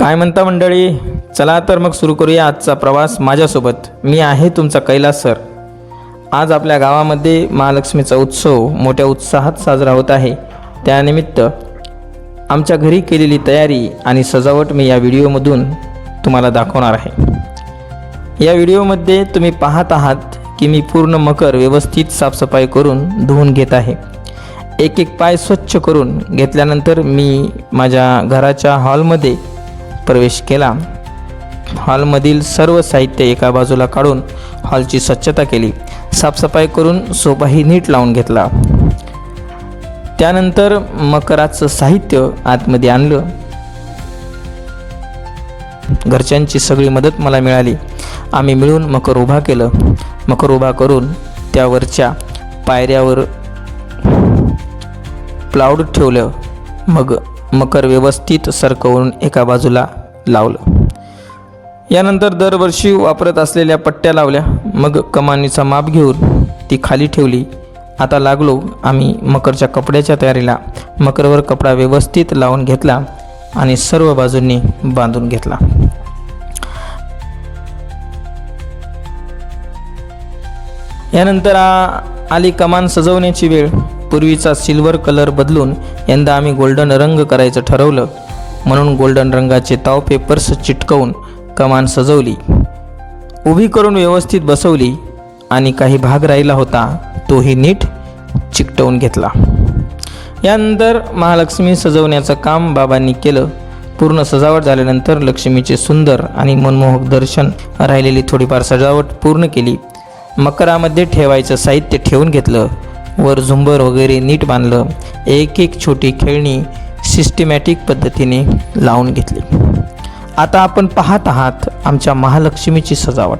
काय म्हणता मंडळी? चला तर मग सुरू करूया आजचा प्रवास माझ्यासोबत. मी आहे तुमचा कैलास सर. आज आपल्या गावामध्ये महालक्ष्मीचा उत्सव मोठ्या उत्साहात साजरा होत आहे. त्यानिमित्त आमच्या घरी केलेली तयारी आणि सजावट मी या व्हिडिओमधून तुम्हाला दाखवणार आहे. या व्हिडिओमध्ये तुम्ही पाहत आहात की मी पूर्ण मकर व्यवस्थित साफसफाई करून धुवून घेत आहे. एक एक पाय स्वच्छ करून घेतल्यानंतर मी माझ्या घराच्या हॉलमध्ये प्रवेश केला. हॉलमधील सर्व साहित्य एका बाजूला काढून हॉलची स्वच्छता केली. साफसफाई करून सोफाही नीट लावून घेतला. त्यानंतर मकराचं साहित्य आतमध्ये आणलं. घरच्यांची सगळी मदत मला मिळाली. आम्ही मिळून मकर उभा केलं. मकर उभा करून त्यावरच्या पायऱ्यावर प्लाऊड ठेवलं. मग मकर व्यवस्थित सरकवून एका बाजूला लावलं. यानंतर दरवर्षी वापरत असलेल्या पट्ट्या लावल्या. मग कमानीचा माप घेऊन ती खाली ठेवली. आता लागलो आम्ही मकरच्या कपड्याच्या तयारीला. मकरवर कपडा व्यवस्थित लावून घेतला आणि सर्व बाजूंनी बांधून घेतला. यानंतर आली कमान सजवण्याची वेळ. पूर्वीचा सिल्वर कलर बदलून यंदा आम्ही गोल्डन रंग करायचं ठरवलं. म्हणून गोल्डन रंगाचे ताव पेपर्स चिटकवून कमान सजवली. उभी करून व्यवस्थित बसवली आणि काही भाग राहिला होता तोही नीट चिकटवून घेतला. यानंतर महालक्ष्मी सजवण्याचं काम बाबांनी केलं. पूर्ण सजावट झाल्यानंतर लक्ष्मीचे सुंदर आणि मनमोहक दर्शन राहिलेली थोडीफार सजावट पूर्ण केली. मकरामध्ये ठेवायचं साहित्य ठेवून घेतलं. वर झुंबर वगैरे नीट बांधलं एक एक छोटी खेळणी सिस्टमॅटिक पद्धतीने लावून घेतली. आता आपण पाहत आहात आमच्या महालक्ष्मीची सजावट.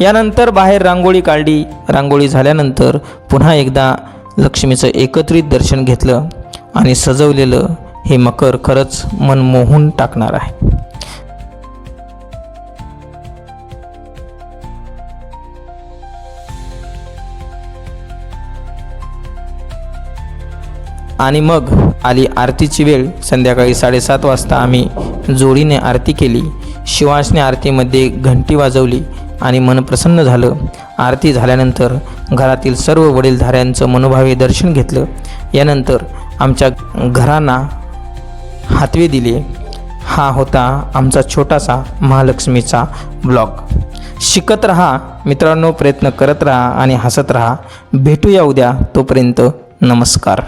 यानंतर बाहेर रांगोळी काढली. रांगोळी झाल्यानंतर पुन्हा एकदा लक्ष्मीचं एकत्रित दर्शन घेतलं आणि सजवलेलं हे मकर खरंच मन मोहून टाकणार आहे. आणि मग आली आरतीची वेळ. संध्याकाळी साडेसात वाजता आम्ही जोडीने आरती केली. शिवासने आरतीमध्ये घंटी वाजवली. आणि मन प्रसन्न झालं. आरती झाल्यानंतर घरातील सर्व वडीलधाऱ्यांचं मनोभावे दर्शन घेतलं. यानंतर आमच्या घरांना हातवे दिले. हा होता आमचा छोटासा महालक्ष्मीचा ब्लॉग. शिकत राहा मित्रांनो प्रयत्न करत राहा आणि हसत राहा. भेटूया उद्या. तोपर्यंत नमस्कार.